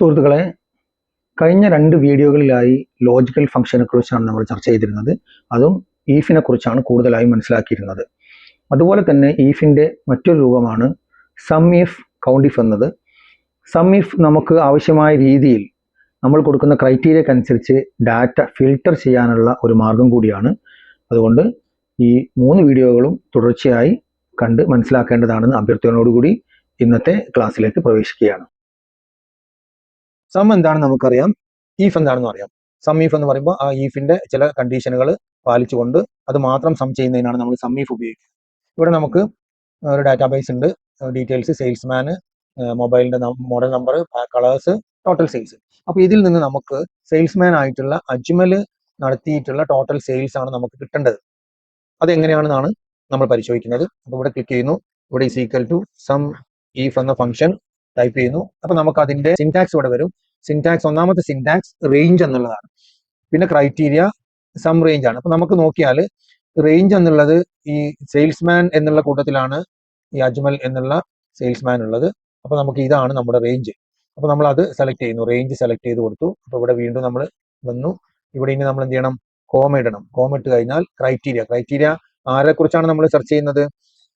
സുഹൃത്തുക്കളെ കഴിഞ്ഞ രണ്ട് വീഡിയോകളിലായി ലോജിക്കൽ ഫംഗ്ഷനെ കുറിച്ചാണ് നമ്മൾ ചർച്ച ചെയ്തിരുന്നത്. അതും ഈഫിനെ കുറിച്ചാണ് കൂടുതലായി മനസ്സിലാക്കിയിരുന്നത്. അതുപോലെ തന്നെ ഈഫിന്റെ മറ്റൊരു രൂപമാണ് സം ഇഫ് കൗണ്ട് ഇഫ് എന്നത്. ഇഫ് നമുക്ക് ആവശ്യമായ രീതിയിൽ നമ്മൾ കൊടുക്കുന്ന ക്രൈറ്റീരിയക്ക് അനുസരിച്ച് ഡാറ്റ ഫിൽട്ടർ ചെയ്യാനുള്ള ഒരു മാർഗം കൂടിയാണ്. അതുകൊണ്ട് ഈ മൂന്ന് വീഡിയോകളും തുടർച്ചയായി കണ്ട് മനസ്സിലാക്കേണ്ടതാണെന്ന് അഭ്യർത്ഥനയോടുകൂടി ഇന്നത്തെ ക്ലാസ്സിലേക്ക് പ്രവേശിക്കുകയാണ്. സം എന്താണെന്ന് നമുക്കറിയാം. ഈഫ് എന്താണെന്ന് അറിയാം. സം ഈഫ് എന്ന് പറയുമ്പോൾ ആ ഈഫിന്റെ ചില കണ്ടീഷനുകൾ പാലിച്ചുകൊണ്ട് അത് മാത്രം സം ചെയ്യുന്നതിനാണ് നമ്മൾ സം ഈഫ് ഉപയോഗിക്കുന്നത് ഇവിടെ നമുക്ക് ഒരു ഡാറ്റാബേസ് ഉണ്ട്. ഡീറ്റെയിൽസ് സെയിൽസ്മാന് മൊബൈലിന്റെ model number colours total sales അപ്പോൾ ഇതിൽ നിന്ന് നമുക്ക് സെയിൽസ്മാൻ ആയിട്ടുള്ള അജ്മൽ നടത്തിയിട്ടുള്ള ടോട്ടൽ സെയിൽസ് ആണ് നമുക്ക് കിട്ടേണ്ടത്. അതെങ്ങനെയാണെന്നാണ് നമ്മൾ പരിശോധിക്കുന്നത്. അപ്പോൾ ഇവിടെ ക്ലിക്ക് ചെയ്യുന്നു. ഇവിടെ is equal to sum if എന്ന ഫംഗ്ഷൻ ടൈപ്പ് ചെയ്യുന്നു. അപ്പൊ നമുക്ക് അതിന്റെ സിൻടാക്സ് ഇവിടെ വരും. സിൻടാക്സ് ഒന്നാമത്തെ സിൻടാക്സ് റേഞ്ച് എന്നുള്ളതാണ്. പിന്നെ ക്രൈറ്റീരിയ സം റേഞ്ച് ആണ്. അപ്പൊ നമുക്ക് നോക്കിയാൽ റേഞ്ച് എന്നുള്ളത് ഈ സെയിൽസ്മാൻ എന്നുള്ള കൂട്ടത്തിലാണ് ഈ അജ്മൽ എന്നുള്ള സെയിൽസ്മാൻ ഉള്ളത്. അപ്പൊ നമുക്ക് ഇതാണ് നമ്മുടെ റേഞ്ച് അപ്പൊ നമ്മൾ അത് സെലക്ട് ചെയ്യുന്നു. റേഞ്ച് സെലക്ട് ചെയ്ത് കൊടുത്തു. അപ്പൊ ഇവിടെ വീണ്ടും നമ്മൾ വന്നു. ഇവിടെ ഇനി നമ്മൾ എന്ത് ചെയ്യണം? കോമ ഇടണം. കോമ ഇട്ട് കഴിഞ്ഞാൽ ക്രൈറ്റീരിയ ക്രൈറ്റീരിയ ആരെ കുറിച്ചാണ് നമ്മൾ സെർച്ച് ചെയ്യുന്നത്?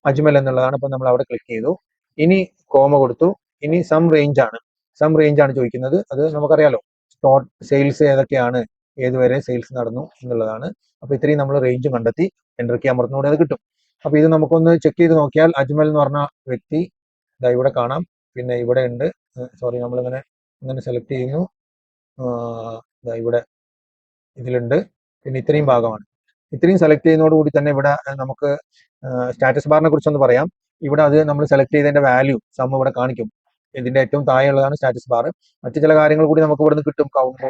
അജ്മൽ എന്നുള്ളതാണ്. അപ്പൊ നമ്മൾ അവിടെ ക്ലിക്ക് ചെയ്തു. ഇനി കോമ കൊടുത്തു. ഇനി സം റേഞ്ച് ആണ്. സം റേഞ്ച് ആണ് ചോദിക്കുന്നത്. അത് നമുക്കറിയാലോ. സ്റ്റോട്ട് സെയിൽസ് ഏതൊക്കെയാണ്? ഏതുവരെ സെയിൽസ് നടന്നു എന്നുള്ളതാണ്. അപ്പൊ ഇത്രയും നമ്മൾ റേഞ്ച് കണ്ടെത്തി എന്റർ കീ അമർത്തുന്നൂടെ അത് കിട്ടും. അപ്പൊ ഇത് നമുക്കൊന്ന് ചെക്ക് ചെയ്ത് നോക്കിയാൽ അജ്മൽ എന്ന് പറഞ്ഞ വ്യക്തി ഇതാ ഇവിടെ കാണാം. പിന്നെ ഇവിടെ ഉണ്ട്. സോറി നമ്മളിങ്ങനെ ഇങ്ങനെ സെലക്ട് ചെയ്യുന്നു. ഇതാ ഇവിടെ ഇതിലുണ്ട്. പിന്നെ ഇത്രയും ഭാഗമാണ്. ഇത്രയും സെലക്ട് ചെയ്യുന്നതോടുകൂടി തന്നെ ഇവിടെ നമുക്ക് സ്റ്റാറ്റസ് ബാറിനെ കുറിച്ചൊന്ന് പറയാം. ഇവിടെ അത് നമ്മൾ സെലക്ട് ചെയ്തതിന്റെ വാല്യൂ സം ഇവിടെ കാണിക്കും. ഇതിന്റെ ഏറ്റവും താഴെയുള്ളതാണ് സ്റ്റാറ്റസ് ബാർ മറ്റു ചില കാര്യങ്ങൾ കൂടി നമുക്ക് ഇവിടുന്ന് കിട്ടും. കൗണ്ട്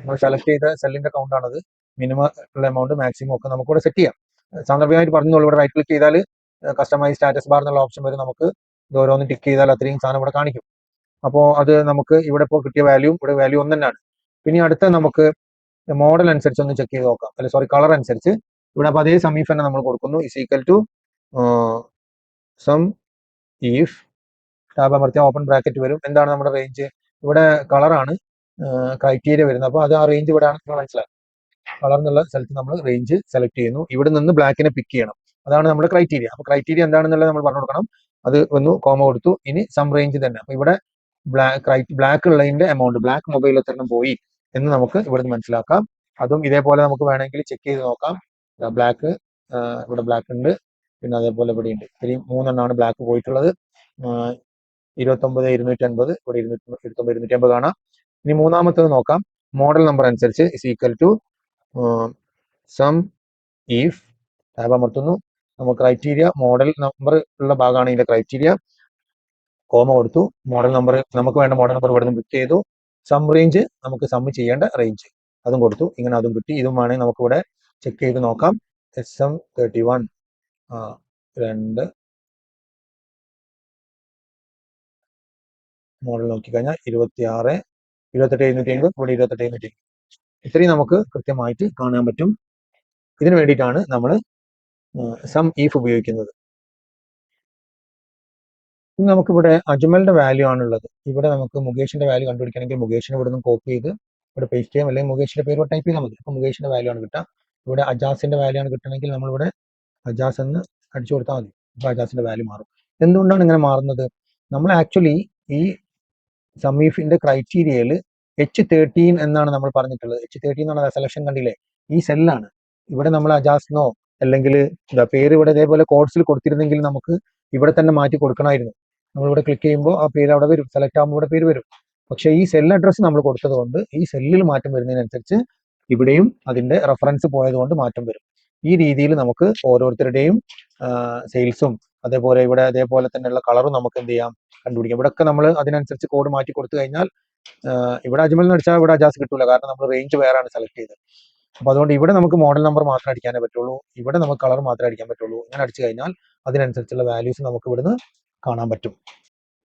നമ്മൾ സെലക്ട് ചെയ്ത സെല്ലിന്റെ കൗണ്ട് ആണത്. മിനിമം ഉള്ള എമൗണ്ട് മാക്സിമം ഒക്കെ നമുക്ക് ഇവിടെ സെറ്റ് ചെയ്യാം. സാന്ദർഭികമായിട്ട് പറഞ്ഞോളൂ ഇവിടെ റൈറ്റ് ക്ലിക്ക് ചെയ്താൽ കസ്റ്റമൈസ് സ്റ്റാറ്റസ് ബാർ എന്നുള്ള ഓപ്ഷൻ വരും നമുക്ക്. ഇത് ഓരോന്ന് ടിക്ക് ചെയ്താൽ അത്രയും സാധനം ഇവിടെ കാണിക്കും. അപ്പോൾ അത് നമുക്ക് ഇവിടെ ഇപ്പോൾ കിട്ടിയ വാല്യൂ ഇവിടെ വാല്യൂ ഒന്ന് തന്നെയാണ്. പിന്നെ അടുത്ത നമുക്ക് മോഡൽ അനുസരിച്ച് ഒന്ന് ചെക്ക് ചെയ്ത് നോക്കാം. അല്ലെ സോറി കളർ അനുസരിച്ച്. ഇവിടെ അപ്പോൾ അതേ സമീഫ് തന്നെ നമ്മൾ കൊടുക്കുന്നു. Is equal to sum if tab അമർത്തിയാൽ ഓപ്പൺ ബ്രാക്കറ്റ് വരും. എന്താണ് നമ്മുടെ റേഞ്ച് ഇവിടെ കളറാണ് ക്രൈറ്റീരിയ വരുന്നത്. അപ്പോൾ അത് ആ റേഞ്ച് ഇവിടെ ആണ് മനസ്സിലാക്കും കളർ എന്നുള്ള സ്ഥലത്ത് നമ്മൾ റേഞ്ച് സെലക്ട് ചെയ്യുന്നു. ഇവിടെ നിന്ന് ബ്ലാക്കിനെ പിക്ക് ചെയ്യണം. അതാണ് നമ്മുടെ ക്രൈറ്റീരിയ അപ്പോൾ ക്രൈറ്റീരിയ എന്താണെന്നുള്ളത് നമ്മൾ പറഞ്ഞു കൊടുക്കണം. അത് വന്നു കോമ കൊടുത്തു. ഇനി സം റേഞ്ച് തന്നെ. അപ്പോൾ ഇവിടെ ബ്ലാക്ക് ബ്ലാക്ക് ഉള്ളതിന്റെ എമൗണ്ട് ബ്ലാക്ക് മൊബൈൽ എത്ര പോയി എന്ന് നമുക്ക് ഇവിടുന്ന് മനസ്സിലാക്കാം. അതും ഇതേപോലെ നമുക്ക് വേണമെങ്കിൽ ചെക്ക് ചെയ്ത് നോക്കാം. ബ്ലാക്ക് ഇവിടെ ബ്ലാക്ക് ഉണ്ട്. പിന്നെ അതേപോലെ ഇവിടെ ഉണ്ട് ഇത്രയും മൂന്നെണ്ണമാണ് ബ്ലാക്ക് പോയിട്ടുള്ളത്. ഇരുപത്തൊമ്പത് ഇരുന്നൂറ്റി അൻപത് ഇവിടെ ഇരുന്നൂറ്റി ഇരുപത്തൊമ്പത് ഇരുന്നൂറ്റി അമ്പത് കാണാം. ഇനി മൂന്നാമത്തത് നോക്കാം. മോഡൽ നമ്പർ അനുസരിച്ച് is equal to sum if tab അമർത്തുന്നു. നമ്മൾ ക്രൈറ്റീരിയ മോഡൽ നമ്പർ ഉള്ള ഭാഗമാണ് ഇതിന്റെ ക്രൈറ്റീരിയ കോമ കൊടുത്തു. മോഡൽ നമ്പർ നമുക്ക് വേണ്ട മോഡൽ നമ്പർ ഇവിടെ നിന്ന് ബുക്ക് ചെയ്തു. സം റേഞ്ച് നമുക്ക് സം ചെയ്യേണ്ട റേഞ്ച് അതും കൊടുത്തു. ഇങ്ങനെ അതും കിട്ടി ഇതും വേണമെങ്കിൽ നമുക്കിവിടെ ചെക്ക് ചെയ്ത് നോക്കാം. എസ് എം തേർട്ടി വൺ രണ്ട് മോഡൽ നോക്കിക്കഴിഞ്ഞാൽ ഇരുപത്തി ആറ് ഇരുപത്തെട്ട് എഴുന്നൂറ്റി അൻപത് ഇവിടെ ഇരുപത്തെട്ട് എഴുന്നൂറ്റി ഇത്രയും നമുക്ക് കൃത്യമായിട്ട് കാണാൻ പറ്റും. ഇതിനു വേണ്ടിയിട്ടാണ് നമ്മൾ സം ഈഫ് ഉപയോഗിക്കുന്നത്. ഇനി നമുക്കിവിടെ അജ്മലിന്റെ വാല്യൂ ആണുള്ളത്. ഇവിടെ നമുക്ക് മുകേഷിന്റെ വാല്യൂ കണ്ടുപിടിക്കണമെങ്കിൽ മുകേഷിനെ ഇവിടെ നിന്ന് കോപ്പി ചെയ്ത് ഇവിടെ പേസ്റ്റ് ചെയ്യാം. അല്ലെങ്കിൽ മുകേഷിന്റെ പേര് ടൈപ്പ് ചെയ്താൽ മതി. അപ്പോൾ മുകേഷിന്റെ വാല്യൂ ആണ് കിട്ടുക. ഇവിടെ അജാസിന്റെ വാല്യൂ ആണ് കിട്ടണമെങ്കിൽ നമ്മളിവിടെ അജാസ് എന്ന് അടിച്ചു കൊടുത്താൽ മതി. അപ്പോൾ അജാസിന്റെ വാല്യൂ മാറും. എന്തുകൊണ്ടാണ് ഇങ്ങനെ മാറുന്നത്? നമ്മൾ ആക്ച്വലി ഈ സമീഫിന്റെ ക്രൈറ്റീരിയയിൽ എച്ച് തേർട്ടീൻ എന്നാണ് നമ്മൾ പറഞ്ഞിട്ടുള്ളത്. എച്ച് തേർട്ടീൻ എന്നുള്ള സെലക്ഷൻ കണ്ടില്ലേ? ഈ സെല്ലാണ് ഇവിടെ നമ്മൾ അജാസ്നോ അല്ലെങ്കിൽ എന്താ പേര് ഇവിടെ ഇതേപോലെ കോഡ്സിൽ കൊടുത്തിരുന്നെങ്കിൽ നമുക്ക് ഇവിടെ തന്നെ മാറ്റി കൊടുക്കണമായിരുന്നു. നമ്മളിവിടെ ക്ലിക്ക് ചെയ്യുമ്പോൾ ആ പേര് അവിടെ വരും. സെലക്ട് ആകുമ്പോൾ ഇവിടെ പേര് വരും. പക്ഷെ ഈ സെൽ അഡ്രസ്സ് നമ്മൾ കൊടുത്തത് ഈ സെല്ലിൽ മാറ്റം വരുന്നതിനനുസരിച്ച് ഇവിടെയും അതിന്റെ റെഫറൻസ് പോയതുകൊണ്ട് മാറ്റം വരും. ഈ രീതിയിൽ നമുക്ക് ഓരോരുത്തരുടെയും സെയിൽസും അതേപോലെ ഇവിടെ അതേപോലെ തന്നെയുള്ള കളറും നമുക്ക് എന്ത് ചെയ്യാം? കണ്ടുപിടിക്കാം. ഇവിടെ ഒക്കെ നമ്മൾ അതിനനുസരിച്ച് കോഡ് മാറ്റി കൊടുത്തു കഴിഞ്ഞാൽ ഇവിടെ അജ്മൽ എന്ന് ഇവിടെ അജാസ് കിട്ടൂല. കാരണം നമ്മൾ റേഞ്ച് വേറാണ് സെലക്ട് ചെയ്തത്. അപ്പൊ അതുകൊണ്ട് ഇവിടെ നമുക്ക് മോഡൽ നമ്പർ മാത്രം അടിക്കാനേ പറ്റുള്ളൂ. ഇവിടെ നമുക്ക് കളർ മാത്രമേ അടിക്കാൻ പറ്റുള്ളൂ. ഇങ്ങനെ അടിച്ചു കഴിഞ്ഞാൽ അതിനനുസരിച്ചുള്ള വാല്യൂസ് നമുക്ക് ഇവിടുന്ന് കാണാൻ പറ്റും.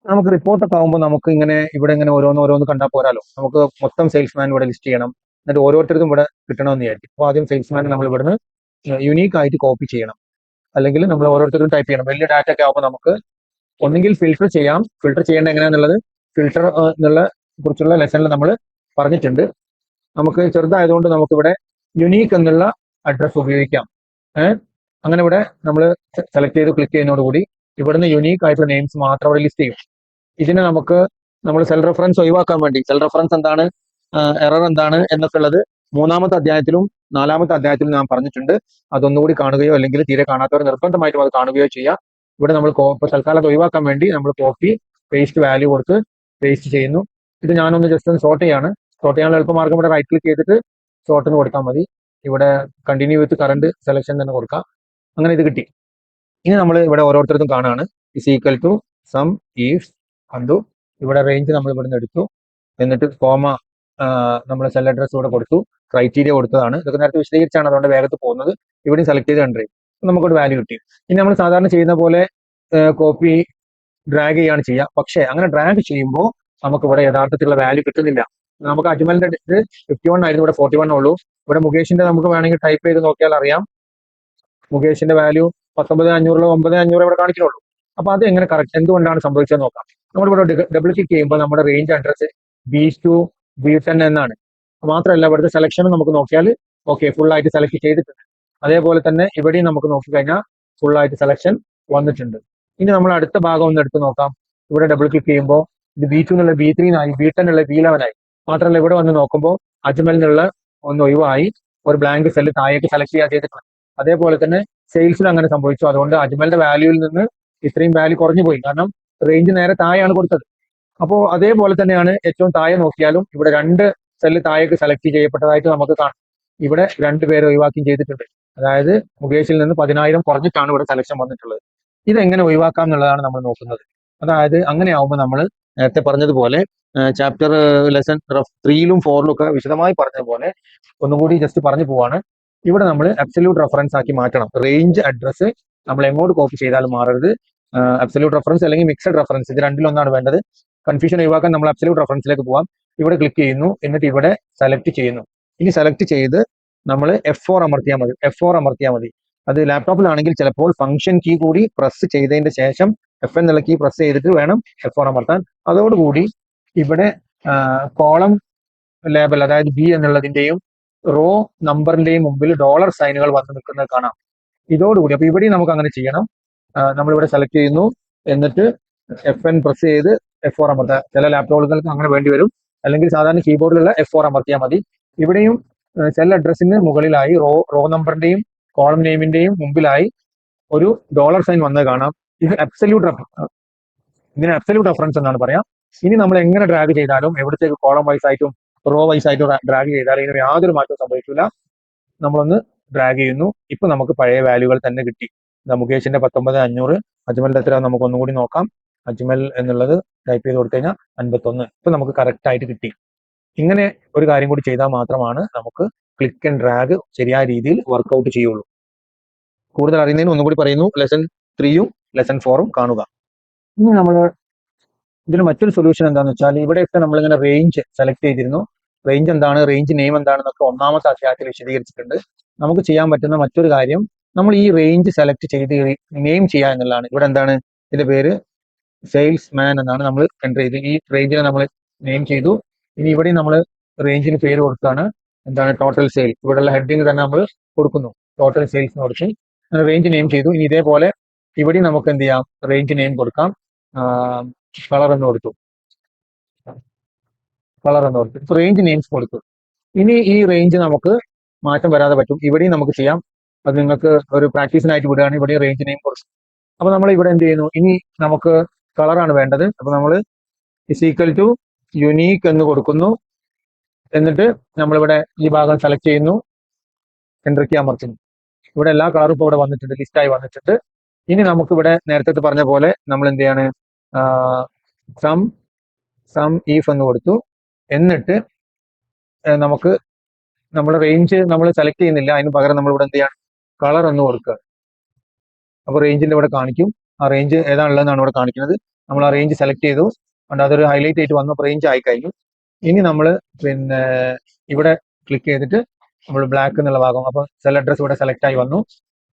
നമുക്ക് റിപ്പോർട്ടൊക്കെ ആകുമ്പോൾ നമുക്ക് ഇങ്ങനെ ഇവിടെ ഇങ്ങനെ ഓരോന്ന് ഓരോന്ന് കണ്ടാൽ പോരാലോ. നമുക്ക് മൊത്തം സെയിൽസ്മാൻ ഇവിടെ ലിസ്റ്റ് ചെയ്യണം. എന്നിട്ട് ഓരോരുത്തർക്കും ഇവിടെ കിട്ടണമെന്ന് വിചാരിക്കും. അപ്പോൾ ആദ്യം സെയിൽസ്മാൻ നമ്മൾ ഇവിടുന്ന് യുണീക്ക് ആയിട്ട് കോപ്പി ചെയ്യണം. അല്ലെങ്കിൽ നമ്മൾ ഓരോരുത്തരും ടൈപ്പ് ചെയ്യണം. വലിയ ഡാറ്റ ഒക്കെ ആകുമ്പോൾ നമുക്ക് ഒന്നുകിൽ ഫിൽട്ടർ ചെയ്യാം. ഫിൽട്ടർ ചെയ്യേണ്ട എങ്ങനെയാണെന്നുള്ളത് ഫിൽട്ടർ എന്നുള്ള കുറിച്ചുള്ള ലെസണിൽ നമ്മൾ പറഞ്ഞിട്ടുണ്ട്. നമുക്ക് ചെറുതായതുകൊണ്ട് നമുക്കിവിടെ യുണീക്ക് എന്നുള്ള അഡ്രസ്സ് ഉപയോഗിക്കാം. അങ്ങനെ ഇവിടെ നമ്മൾ സെലക്ട് ചെയ്ത് ക്ലിക്ക് ചെയ്യുന്നതോടുകൂടി ഇവിടുന്ന് യുണീക്ക് ആയിട്ടുള്ള നെയിംസ് മാത്രം അവിടെ ലിസ്റ്റ് ചെയ്യും. ഇതിനെ നമുക്ക് നമ്മൾ സെൽ റെഫറൻസ് ഒഴിവാക്കാൻ വേണ്ടി സെൽ റെഫറൻസ് എന്താണ് എറർ എന്താണ് എന്നൊക്കെ ഉള്ളത് മൂന്നാമത്തെ അധ്യായത്തിലും നാലാമത്തെ അധ്യായത്തിലും ഞാൻ പറഞ്ഞിട്ടുണ്ട്. അതൊന്നുകൂടി കാണുകയോ അല്ലെങ്കിൽ തീരെ കാണാത്തവർ നിർബന്ധമായിട്ടും അത് കാണുകയോ ചെയ്യാം. ഇവിടെ നമ്മൾ തൽക്കാലത്ത് ഒഴിവാക്കാൻ വേണ്ടി നമ്മൾ കോപ്പി പേസ്റ്റ് വാല്യൂ കൊടുത്ത് പേസ്റ്റ് ചെയ്യുന്നു. ഇത് ഞാനൊന്ന് ജസ്റ്റ് ഒന്ന് സോർട്ട് ചെയ്യാണ്. സോർട്ട് ചെയ്യാനുള്ള എളുപ്പമാർഗം ഇവിടെ റൈറ്റ് ക്ലിക്ക് ചെയ്തിട്ട് സോർട്ടിന് കൊടുത്താൽ മതി. ഇവിടെ കണ്ടിന്യൂ വിത്ത് കറണ്ട് സെലക്ഷൻ തന്നെ കൊടുക്കാം. അങ്ങനെ ഇത് കിട്ടി. ഇനി നമ്മൾ ഇവിടെ ഓരോരുത്തർക്കും കാണാണ്. Is equal to sum is കണ്ടു ഇവിടെ റേഞ്ച് നമ്മൾ ഇവിടുന്ന് എടുത്തു. എന്നിട്ട് കോമ നമ്മൾ സെൽ അഡ്രസ് ഇവിടെ കൊടുത്തു. ക്രൈറ്റീരിയ കൊടുത്തതാണ്. ഇതൊക്കെ നേരത്തെ വിശദീകരിച്ചാണ് അതുകൊണ്ട് വേഗത്ത് പോകുന്നത്. ഇവിടെയും സെലക്ട് ചെയ്ത് കണ്ടു നമുക്കൊരു വാല്യൂ കിട്ടി. ഇനി നമ്മൾ സാധാരണ ചെയ്യുന്ന പോലെ കോപ്പി ഡ്രാഗ് ചെയ്യാണ് ചെയ്യുക. പക്ഷേ അങ്ങനെ ഡ്രാഗ് ചെയ്യുമ്പോൾ നമുക്ക് ഇവിടെ യഥാർത്ഥത്തിലുള്ള വാല്യൂ കിട്ടുന്നില്ല. നമുക്ക് അജ്മലിന്റെ ഇത് ഫിഫ്റ്റി വൺ ആയിരുന്നു ഇവിടെ ഫോർട്ടി വൺ ഉള്ളൂ. ഇവിടെ മുകേഷിന്റെ നമുക്ക് വേണമെങ്കിൽ ടൈപ്പ് ചെയ്ത് നോക്കിയാൽ അറിയാം. മുകേഷിന്റെ വാല്യൂ പത്തൊമ്പത് അഞ്ഞൂറിലോ ഒമ്പത് അഞ്ഞൂറ് ഇവിടെ കാണിക്കുന്നുള്ളൂ. അപ്പൊ അത് എങ്ങനെ കറക്റ്റ് എന്തുകൊണ്ടാണ് സംഭവിച്ചത് നോക്കാം. നമ്മളിവിടെ ഡബിൾ ക്ലിക്ക് ചെയ്യുമ്പോൾ നമ്മുടെ range address B two B ten എന്നാണ്. മാത്രമല്ല ഇവിടുത്തെ സെലക്ഷൻ നമുക്ക് നോക്കിയാൽ ഓക്കെ ഫുൾ ആയിട്ട് സെലക്ട് ചെയ്തിട്ടുണ്ട്. അതേപോലെ തന്നെ ഇവിടെയും നമുക്ക് നോക്കിക്കഴിഞ്ഞാൽ ഫുൾ ആയിട്ട് സെലക്ഷൻ വന്നിട്ടുണ്ട്. ഇനി നമ്മൾ അടുത്ത ഭാഗം ഒന്ന് എടുത്ത് നോക്കാം. ഇവിടെ ഡബിൾ ക്ലിക്ക് ചെയ്യുമ്പോൾ ഇത് ബി ടു എന്നുള്ള ബി ത്രീ ആയി ബി ടെൻ എന്നുള്ള ബി ലെവൻ ആയി. മാത്രമല്ല ഇവിടെ വന്ന് നോക്കുമ്പോൾ അജ്മൽ എന്നുള്ള ഒന്ന് ഒഴിവായി. ഒരു ബ്ലാങ്ക് സെല്ല് താഴേക്ക് സെലക്ട് ചെയ്യാൻ ചെയ്തിട്ടുണ്ട്. അതേപോലെ തന്നെ സെയിൽസിൽ അങ്ങനെ സംഭവിച്ചു. അതുകൊണ്ട് അജ്മലിന്റെ വാല്യൂവിൽ നിന്ന് ഇത്രയും വാല്യൂ കുറഞ്ഞു പോയി. കാരണം റേഞ്ച് നേരെ താഴെയാണ് കൊടുത്തത്. അപ്പോൾ അതേപോലെ തന്നെയാണ് ഏറ്റവും താഴെ നോക്കിയാലും ഇവിടെ രണ്ട് സെല്ല് താഴേക്ക് സെലക്ട് ചെയ്യപ്പെട്ടതായിട്ട് നമുക്ക് കാണാം. ഇവിടെ രണ്ട് പേര് ഒഴിവാക്കുകയും ചെയ്തിട്ടുണ്ട്. അതായത് മുകേഷിൽ നിന്ന് പതിനായിരം കുറഞ്ഞിട്ടാണ് ഇവിടെ സെലക്ഷൻ വന്നിട്ടുള്ളത്. ഇതെങ്ങനെ ഒഴിവാക്കാം എന്നുള്ളതാണ് നമ്മൾ നോക്കുന്നത്. അതായത് അങ്ങനെ ആവുമ്പോൾ നമ്മൾ നേരത്തെ പറഞ്ഞതുപോലെ ചാപ്റ്റർ ലെസൺ ത്രീയിലും ഫോറിലും ഒക്കെ വിശദമായി പറഞ്ഞതുപോലെ ഒന്നും കൂടി ജസ്റ്റ് പറഞ്ഞു പോവാണ്. ഇവിടെ നമ്മൾ അബ്സല്യൂട്ട് റെഫറൻസ് ആക്കി മാറ്റണം. റേഞ്ച് അഡ്രസ്സ് നമ്മൾ എങ്ങോട്ട് കോപ്പി ചെയ്താലും മാറരുത്. അബ്സല്യൂട്ട് റെഫറൻസ് അല്ലെങ്കിൽ മിക്സഡ് റെഫറൻസ് ഇത് രണ്ടിലൊന്നാണ് വേണ്ടത്. കൺഫ്യൂഷൻ ഒഴിവാക്കാൻ നമ്മൾ അബ്സല്യൂട്ട് റെഫറൻസിലേക്ക് പോവാം. ഇവിടെ ക്ലിക്ക് ചെയ്യുന്നു. എന്നിട്ട് ഇവിടെ സെലക്ട് ചെയ്യുന്നു. ഇനി സെലക്ട് ചെയ്ത് നമ്മൾ എഫ് ഫോർ അമർത്തിയാൽ മതി. എഫ് ഫോർ അമർത്തിയാൽ മതി. അത് ലാപ്ടോപ്പിലാണെങ്കിൽ ചിലപ്പോൾ ഫംഗ്ഷൻ കീ കൂടി പ്രസ് ചെയ്തതിന്റെ ശേഷം എഫ് എന്നുള്ള കീ പ്രസ് ചെയ്തിട്ട് വേണം എഫ് ഫോർ അമർത്താൻ. അതോടുകൂടി ഇവിടെ കോളം ലേബൽ അതായത് ബി എന്നുള്ളതിന്റെയും റോ നമ്പറിന്റെയും മുമ്പിൽ ഡോളർ സൈനുകൾ വന്ന് നിൽക്കുന്നത് കാണാം. ഇതോടുകൂടി അപ്പൊ ഇവിടെയും നമുക്ക് അങ്ങനെ ചെയ്യണം നമ്മളിവിടെ സെലക്ട് ചെയ്യുന്നു. എന്നിട്ട് എഫ് എൻ പ്രസ് ചെയ്ത് എഫ് ഫോർ അമർത്തുക ചില ലാപ്ടോപ്പുകൾക്ക് അങ്ങനെ വേണ്ടി വരും. അല്ലെങ്കിൽ സാധാരണ കീബോർഡിലുള്ള എഫ് ഫോർ അമർത്തിയാൽ മതി. ഇവിടെയും സെൽ അഡ്രസ്സിന് മുകളിലായി റോ റോ നമ്പറിന്റെയും കോളം നെയിമിന്റെയും മുമ്പിലായി ഒരു ഡോളർ സൈൻ വന്നത് കാണാം. ഇത് അബ്സല്യൂട്ട് ഇതിന് അബ്സല്യൂട്ട് റെഫറൻസ് എന്നാണ് പറയാം. ഇനി നമ്മൾ എങ്ങനെ ഡ്രാഗ് ചെയ്താലും എവിടത്തേക്ക് കോളം വൈസ് ആയിട്ടും റോ വൈസ് ആയിട്ടും ഡ്രാഗ് ചെയ്താലും ഇതിന് യാതൊരു മാറ്റവും സംഭവിക്കില്ല നമ്മളൊന്ന് ഡ്രാഗ് ചെയ്യുന്നു. ഇപ്പൊ നമുക്ക് പഴയ വാല്യൂകൾ തന്നെ കിട്ടി. മുകേഷിന്റെ പത്തൊമ്പത് അഞ്ഞൂറ് അജ്മലിന്റെ എത്ര നമുക്ക് ഒന്നുകൂടി നോക്കാം. അജ്മൽ എന്നുള്ളത് ടൈപ്പ് ചെയ്ത് കൊടുത്തു കഴിഞ്ഞാൽ അൻപത്തൊന്ന്. ഇപ്പൊ നമുക്ക് കറക്റ്റ് ആയിട്ട് കിട്ടി. ഇങ്ങനെ ഒരു കാര്യം കൂടി ചെയ്താൽ മാത്രമാണ് നമുക്ക് ക്ലിക്ക് ആൻഡ് ഡ്രാഗ് ശരിയായ രീതിയിൽ വർക്ക്ഔട്ട് ചെയ്യുള്ളൂ. കൂടുതൽ അറിയുന്നതിന് ഒന്നുകൂടി പറയുന്നു ലെസൺ ത്രീയും ലെസൺ ഫോറും കാണുക. ഇനി നമ്മൾ ഇതിന് മറ്റൊരു സൊല്യൂഷൻ എന്താണെന്ന് വെച്ചാൽ ഇവിടെയൊക്കെ നമ്മളിങ്ങനെ റേഞ്ച് സെലക്ട് ചെയ്തിരുന്നു. റേഞ്ച് എന്താണ് റേഞ്ച് നെയിം എന്താണെന്നൊക്കെ ഒന്നാമത്തെ അധ്യായത്തിൽ വിശദീകരിച്ചിട്ടുണ്ട്. നമുക്ക് ചെയ്യാൻ പറ്റുന്ന മറ്റൊരു കാര്യം നമ്മൾ ഈ റേഞ്ച് സെലക്ട് ചെയ്ത് നെയിം ചെയ്യുക എന്നുള്ളതാണ്. ഇവിടെ എന്താണ്? ഇതിന്റെ പേര് സെയിൽസ് മാൻ എന്നാണ് നമ്മൾ എന്റർ ചെയ്ത് ഈ റേഞ്ചിനെ നമ്മൾ നെയിം ചെയ്തു. ഇനി ഇവിടെ നമ്മൾ റേഞ്ചിന് പേര് കൊടുക്കുകയാണ് എന്താണ് ടോട്ടൽ സെയിൽ ഇവിടെയുള്ള ഹെഡിങ് തന്നെ നമ്മൾ കൊടുക്കുന്നു. ടോട്ടൽ സെയിൽസ് എന്ന് കുറച്ച്. റേഞ്ച് നെയിം ചെയ്തു. ഇനി ഇതേപോലെ ഇവിടെ നമുക്ക് എന്ത് ചെയ്യാം? റേഞ്ച് നെയിം കൊടുക്കാം. കളർ എന്ന് കൊടുത്തു. കളർ എന്ന് കൊടുത്തു. റേഞ്ച് നെയിംസ് കൊടുത്തു. ഇനി ഈ റേഞ്ച് നമുക്ക് മാറ്റം വരാതെ പറ്റും. ഇവിടെയും നമുക്ക് ചെയ്യാം. അത് നിങ്ങൾക്ക് ഒരു പ്രാക്ടീസിനായിട്ട് വിടുകയാണ്. ഇവിടെ റേഞ്ച് നെയിം കൊടുക്കും അപ്പൊ നമ്മൾ ഇവിടെ എന്ത് ചെയ്യുന്നു? ഇനി നമുക്ക് കളറാണ് വേണ്ടത്. അപ്പൊ നമ്മൾ ഇസ് ഈക്വൽ ടു യുനീക്ക് എന്ന് കൊടുക്കുന്നു. എന്നിട്ട് നമ്മളിവിടെ ഈ ഭാഗം സെലക്ട് ചെയ്യുന്നു. എൻട്രിക്ക് അമർത്തുന്നു. ഇവിടെ എല്ലാ കളറും ഇപ്പോൾ ഇവിടെ വന്നിട്ടുണ്ട് ലിസ്റ്റായി വന്നിട്ടുണ്ട്. ഇനി നമുക്ക് ഇവിടെ നേരത്തെ പറഞ്ഞ പോലെ നമ്മൾ എന്ത് ചെയ്യാണ്? സം സം ഈഫ് എന്ന് കൊടുത്തു. എന്നിട്ട് നമുക്ക് നമ്മുടെ റേഞ്ച് നമ്മൾ സെലക്ട് ചെയ്യുന്നില്ല. അതിന് പകരം നമ്മൾ ഇവിടെ എന്ത് ചെയ്യാണ്? കളർ എന്ന് കൊടുക്കുക. അപ്പോൾ റേഞ്ചിന്റെ ഇവിടെ കാണിക്കും. ആ റേഞ്ച് ഏതാണുള്ളതെന്നാണ് ഇവിടെ കാണിക്കുന്നത്. നമ്മൾ ആ റേഞ്ച് സെലക്ട് ചെയ്തു. അതുകൊണ്ട് അതൊരു ഹൈലൈറ്റ് ആയിട്ട് വന്നപ്പോൾ റേഞ്ച് ആയി കഴിഞ്ഞു. ഇനി നമ്മൾ പിന്നെ ഇവിടെ ക്ലിക്ക് ചെയ്തിട്ട് നമ്മൾ ബ്ലാക്ക് എന്നുള്ള ഭാഗം അപ്പോൾ സെൽ അഡ്രസ് ഇവിടെ സെലക്ട് ആയി വന്നു.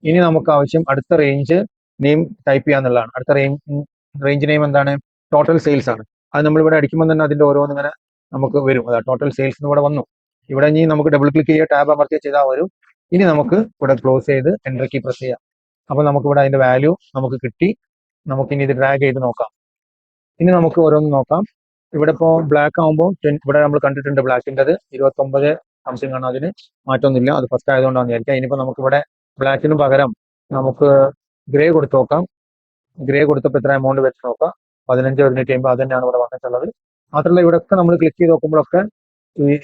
ഇനി നമുക്ക് ആവശ്യം അടുത്ത റേഞ്ച് നെയിം ടൈപ്പ് ചെയ്യാന്നുള്ളതാണ് അടുത്ത റേഞ്ച് റേഞ്ച് നെയിം എന്താണ്? ടോട്ടൽ സെയിൽസ് ആണ്. അത് നമ്മൾ ഇവിടെ അടിക്കുമ്പോൾ തന്നെ അതിന്റെ ഓരോന്നിങ്ങനെ നമുക്ക് വരും. അതാ ടോട്ടൽ സെയിൽസ് ഇവിടെ വന്നു. ഇവിടെ ഇനി നമുക്ക് ഡബിൾ ക്ലിക്ക് ചെയ്യുക ടാബ് അമർത്തിയ ചെയ്താൽ വരും. ഇനി നമുക്ക് ഇവിടെ ക്ലോസ് ചെയ്ത് എന്റർ പ്രസ് ചെയ്യാം. അപ്പോൾ നമുക്ക് ഇവിടെ അതിന്റെ വാല്യൂ നമുക്ക് കിട്ടി. നമുക്ക് ഇനി ഇത് ഡ്രാഗ് ചെയ്ത് നോക്കാം. ഇനി നമുക്ക് ഓരോന്ന് നോക്കാം. ഇവിടെ ഇപ്പോൾ ബ്ലാക്ക് ആകുമ്പോൾ ഇവിടെ നമ്മൾ കണ്ടിട്ടുണ്ട് ബ്ലാക്കിന്റെത് ഇരുപത്തൊമ്പത് സംതിങ് ആണ് അതിന്. മാറ്റമൊന്നുമില്ല അത് ഫസ്റ്റ് ആയതുകൊണ്ടാണ് വിചാരിക്കുക ഇനിയിപ്പോൾ നമുക്കിവിടെ ബ്ലാക്കിന് പകരം നമുക്ക് ഗ്രേ കൊടുത്ത് നോക്കാം. ഗ്രേ കൊടുത്തപ്പോൾ എത്ര എമൗണ്ട് വെച്ച് നോക്കാം. പതിനഞ്ച് പതിനെട്ട് അമ്പത് അത് തന്നെയാണ് ഇവിടെ വന്നിട്ടുള്ളത്. മാത്രമല്ല ഇവിടെ ഒക്കെ നമ്മൾ ക്ലിക്ക് ചെയ്ത് നോക്കുമ്പോഴൊക്കെ ഈ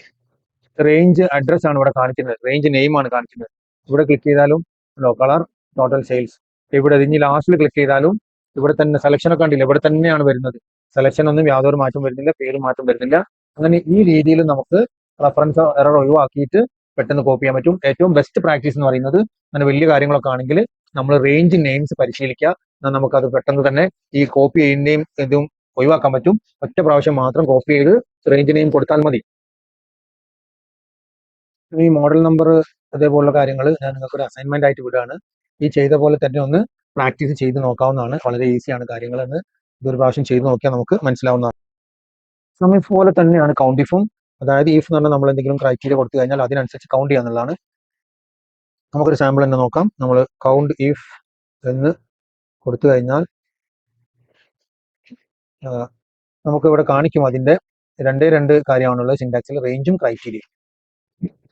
റേഞ്ച് അഡ്രസ് ആണ് ഇവിടെ കാണിക്കുന്നത്. റേഞ്ച് നെയിം ആണ് കാണിക്കുന്നത്. ഇവിടെ ക്ലിക്ക് ചെയ്താലും ലോ കളർ ടോട്ടൽ സെയിൽസ് ഇവിടെ ഇനി ലാസ്റ്റിൽ ക്ലിക്ക് ചെയ്താലും ഇവിടെ തന്നെ സെലക്ഷൻ ഒക്കെ കണ്ടില്ല? ഇവിടെ തന്നെയാണ് വരുന്നത്. സെലക്ഷൻ ഒന്നും യാതൊരു മാറ്റം വരുന്നില്ല പേര് മാറ്റം വരുന്നില്ല. അങ്ങനെ ഈ രീതിയിൽ നമുക്ക് റഫറൻസ് എറർ ഒഴിവാക്കിയിട്ട് പെട്ടെന്ന് കോപ്പി ചെയ്യാൻ പറ്റും. ഏറ്റവും ബെസ്റ്റ് പ്രാക്ടീസ് എന്ന് പറയുന്നത് അങ്ങനെ വലിയ കാര്യങ്ങളൊക്കെ ആണെങ്കിൽ നമ്മൾ റേഞ്ച് നെയിംസ് പരിശീലിക്കുക. എന്നാൽ നമുക്കത് പെട്ടെന്ന് തന്നെ ഈ കോപ്പി ചെയ്യുന്നതും ഇതും ഒഴിവാക്കാൻ പറ്റും. ഒറ്റ പ്രാവശ്യം മാത്രം കോപ്പി ചെയ്ത് റേഞ്ച് നെയിം കൊടുത്താൽ മതി. ഈ മോഡൽ നമ്പർ അതേപോലുള്ള കാര്യങ്ങൾ ഞാൻ നിങ്ങൾക്ക് ഒരു അസൈൻമെന്റ് ആയിട്ട് വിടുകയാണ്. ഈ ചെയ്ത പോലെ തന്നെ ഒന്ന് പ്രാക്ടീസ് ചെയ്ത് നോക്കാവുന്നതാണ്. വളരെ ഈസിയാണ് കാര്യങ്ങളെന്ന് ഇതൊരു പ്രാവശ്യം ചെയ്ത് നോക്കിയാൽ നമുക്ക് മനസ്സിലാവുന്നതാണ്. സമയം പോലെ തന്നെയാണ് കൗണ്ട് ഇഫും അതായത് ഇഫ് എന്ന് പറഞ്ഞാൽ നമ്മൾ എന്തെങ്കിലും ക്രൈറ്റീരിയ കൊടുത്തു കഴിഞ്ഞാൽ അതിനനുസരിച്ച് കൗണ്ട് ചെയ്യാന്നുള്ളതാണ് നമുക്കൊരു സാമ്പിൾ തന്നെ നോക്കാം. നമ്മൾ കൗണ്ട് ഇഫ് എന്ന് കൊടുത്തു കഴിഞ്ഞാൽ നമുക്ക് ഇവിടെ കാണിക്കും അതിന്റെ രണ്ടേ രണ്ട് കാര്യമാണുള്ളത്. സിൻടാക്സിൽ റേഞ്ചും ക്രൈറ്റീരിയ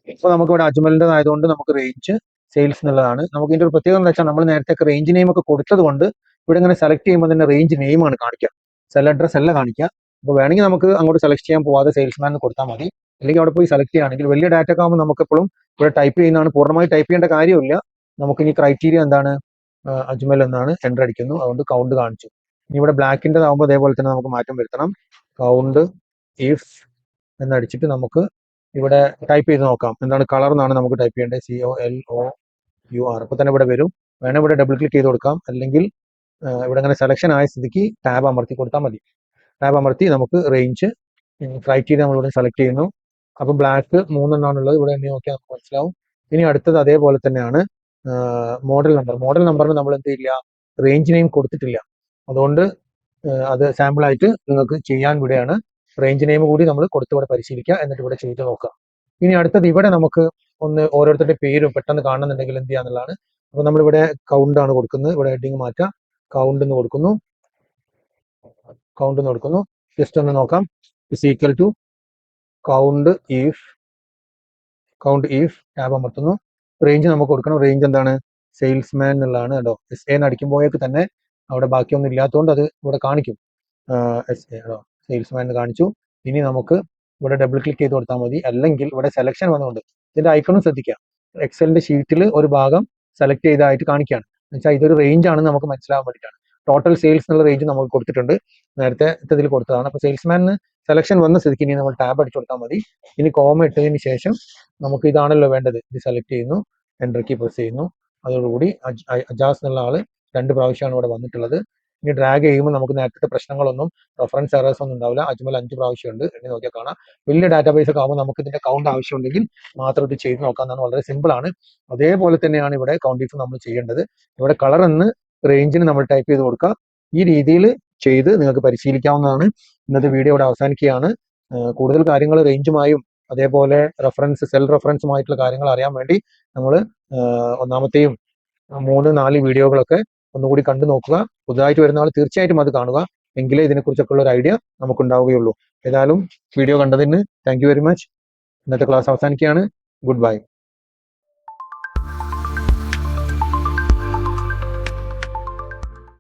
ഇപ്പോൾ നമുക്കിവിടെ അജ്മലിന്റെ ആയതുകൊണ്ട് നമുക്ക് റേഞ്ച് സെയിൽസ് എന്നുള്ളതാണ് നമുക്ക് ഇതിന്റെ ഒരു പ്രത്യേകത എന്ന് വെച്ചാൽ നമ്മൾ നേരത്തെ റേഞ്ച് നെയിം ഒക്കെ കൊടുത്തത് കൊണ്ട് ഇവിടെ ഇങ്ങനെ സെലക്ട് ചെയ്യുമ്പോൾ തന്നെ റേഞ്ച് നെയിം ആണ് കാണിക്കുക. സെൽ അഡ്രസ് അല്ല കാണിക്കുക. അപ്പോൾ വേണമെങ്കിൽ നമുക്ക് അങ്ങോട്ട് സെലക്ട് ചെയ്യാൻ പോവാതെ സെയിൽസ്മാൻ കൊടുത്താൽ മതി. അല്ലെങ്കിൽ അവിടെ പോയി സെലക്ട് ചെയ്യുകയാണെങ്കിൽ വലിയ ഡാറ്റ ഒക്കെ ആകുമ്പോൾ നമുക്ക് എപ്പോഴും ഇവിടെ ടൈപ്പ് ചെയ്യുന്നതാണ്. പൂർണമായി ടൈപ്പ് ചെയ്യേണ്ട കാര്യമില്ല. നമുക്ക് ഇനി ക്രൈറ്റീരിയ എന്താണ്? അജ്മൽ എന്നാണ് എന്റർ അടിക്കുന്നു. അതുകൊണ്ട് കൗണ്ട് കാണിച്ചു. ഇനി ഇവിടെ ബ്ലാക്കിന്റെ ആകുമ്പോൾ അതേപോലെ തന്നെ നമുക്ക് മാറ്റം വരുത്തണം. കൗണ്ട് ഇഫ് എന്നടിച്ചിട്ട് നമുക്ക് ഇവിടെ ടൈപ്പ് ചെയ്ത് നോക്കാം. എന്താണ് കളർ എന്നാണ് നമുക്ക് ടൈപ്പ് ചെയ്യേണ്ടത്? C O L O U R അപ്പോൾ തന്നെ ഇവിടെ വരും. വേണം ഇവിടെ ഡബിൾ ക്ലിക്ക് ചെയ്ത് കൊടുക്കാം. അല്ലെങ്കിൽ ഇവിടെ അങ്ങനെ സെലക്ഷൻ ആയ സ്ഥിതിക്ക് ടാബ് അമർത്തി കൊടുത്താൽ മതി. ടാബ് അമർത്തി നമുക്ക് റേഞ്ച് ക്രൈറ്റീരിയ നമ്മളിവിടെ സെലക്ട് ചെയ്യുന്നു. അപ്പോൾ ബ്ലാക്ക് മൂന്നെണ്ണാണുള്ളത്. ഇവിടെ എണ്ണി നോക്കിയാൽ നമുക്ക് മനസ്സിലാവും. ഇനി അടുത്തത് അതേപോലെ തന്നെയാണ്. മോഡൽ നമ്പർ മോഡൽ നമ്പറിന് നമ്മൾ എന്ത് ചെയ്യില്ല? റേഞ്ച് നെയിം കൊടുത്തിട്ടില്ല. അതുകൊണ്ട് അത് സാമ്പിളായിട്ട് നിങ്ങൾക്ക് ചെയ്യാൻ വിടുകയാണ്. റേഞ്ച് നെയിം കൂടി നമ്മൾ കൊടുത്ത് ഇവിടെ പരിശീലിക്കുക എന്നിട്ട് ഇവിടെ ചെയ്ത് നോക്കുക ഇനി അടുത്തത് ഇവിടെ നമുക്ക് ഒന്ന് ഓരോരുത്തരുടെ പേരും പെട്ടെന്ന് കാണുന്നുണ്ടെങ്കിൽ എന്ത് ചെയ്യാന്നുള്ളതാണ് അപ്പോൾ നമ്മളിവിടെ കൗണ്ട് ആണ് കൊടുക്കുന്നത്. ഇവിടെ ഹെഡിങ് മാറ്റാം. കൗണ്ട് എന്ന് കൊടുക്കുന്നു. കൗണ്ട് എന്ന് കൊടുക്കുന്നു. ജസ്റ്റ് ഒന്ന് നോക്കാം. Is equal to count if count if tab അമർത്തുന്നു. Range നമുക്ക് കൊടുക്കണം. റേഞ്ച് എന്താണ്? സെയിൽസ്മാൻ എന്നുള്ളതാണ് കേട്ടോ. എസ് എ അടിക്കുമ്പോഴേക്ക് തന്നെ അവിടെ ബാക്കിയൊന്നും ഇല്ലാത്തതുകൊണ്ട് അത് ഇവിടെ കാണിക്കും. എസ് എ കേട്ടോ. സെയിൽസ്മാൻ എന്ന് കാണിച്ചു. ഇനി നമുക്ക് ഇവിടെ ഡബിൾ ക്ലിക്ക് ചെയ്ത് കൊടുത്താൽ മതി. അല്ലെങ്കിൽ ഇവിടെ സെലക്ഷൻ വന്നുകൊണ്ട് ഇതിന്റെ ഐക്കണും ശ്രദ്ധിക്കാം എക്സലിന്റെ ഷീറ്റിൽ ഒരു ഭാഗം സെലക്ട് ചെയ്തതായിട്ട് കാണിക്കുകയാണ്. എന്നുവെച്ചാൽ ഇതൊരു റേഞ്ച് ആണെന്ന് നമുക്ക് മനസ്സിലാവാൻ വേണ്ടിയിട്ടാണ്. ടോട്ടൽ സെയിൽസ് എന്നുള്ള റേഞ്ച് നമുക്ക് കൊടുത്തിട്ടുണ്ട്. നേരത്തെ ഇതിൽ കൊടുത്തതാണ്. അപ്പോൾ സെയിൽസ്മാനിന് സെലക്ഷൻ വന്ന സ്ഥിതിക്ക് ഇനി നമ്മൾ ടാബ് അടിച്ചു കൊടുത്താൽ മതി. ഇനി കോമ ഇട്ടതിന് ശേഷം നമുക്ക് ഇതാണല്ലോ വേണ്ടത്. ഇത് സെലക്ട് ചെയ്യുന്നു. എന്റർ കീ പ്രസ് ചെയ്യുന്നു. അതോടുകൂടി അജ്- അജാസ് എന്നുള്ള ആൾ രണ്ട് പ്രാവശ്യമാണ് ഇവിടെ വന്നിട്ടുള്ളത്. ഇനി ഡ്രാഗ് ചെയ്യുമ്പോൾ നമുക്ക് നേരത്തെ പ്രശ്നങ്ങളൊന്നും റെഫറൻസ് എറേഴ്സ് ഒന്നും ഉണ്ടാവില്ല. അജ്മൽ അഞ്ച് പ്രാവശ്യമുണ്ട്. എണ്ണി നോക്കിയാൽ കാണാം. വലിയ ഡാറ്റാബേസ് ഒക്കെ ആകുമ്പോൾ നമുക്ക് ഇതിന്റെ കൗണ്ട് ആവശ്യമുണ്ടെങ്കിൽ മാത്രം ഇത് ചെയ്ത് നോക്കാമെന്നാണ് വളരെ സിമ്പിൾ ആണ്. അതേപോലെ തന്നെയാണ് ഇവിടെ കൗണ്ട് ഇഫ് നമ്മൾ ചെയ്യേണ്ടത്. ഇവിടെ കളർ എന്ന് റേഞ്ചിന് നമ്മൾ ടൈപ്പ് ചെയ്ത് കൊടുക്കുക ഈ രീതിയിൽ ചെയ്ത് നിങ്ങൾക്ക് പരിശീലിക്കാവുന്നതാണ്. ഇന്നത്തെ വീഡിയോ ഇവിടെ അവസാനിക്കുകയാണ്. കൂടുതൽ കാര്യങ്ങൾ റേഞ്ചുമായും അതേപോലെ റെഫറൻസ് സെൽ റെഫറൻസുമായിട്ടുള്ള കാര്യങ്ങൾ അറിയാൻ വേണ്ടി നമ്മൾ ഒന്നാമത്തെയും മൂന്ന് നാല് വീഡിയോകളൊക്കെ ഒന്നുകൂടി കണ്ടു നോക്കുക. പുതുതായിട്ട് വരുന്ന ആൾ തീർച്ചയായിട്ടും അത് കാണുക. എങ്കിലേ ഇതിനെക്കുറിച്ചൊക്കെയുള്ള ഒരു ഐഡിയ നമുക്ക് ഉണ്ടാവുകയുള്ളൂ ഏതായാലും വീഡിയോ കണ്ടതിന് താങ്ക് വെരി മച്ച് ഇന്നത്തെ ക്ലാസ് അവസാനിക്കുകയാണ്. Good bye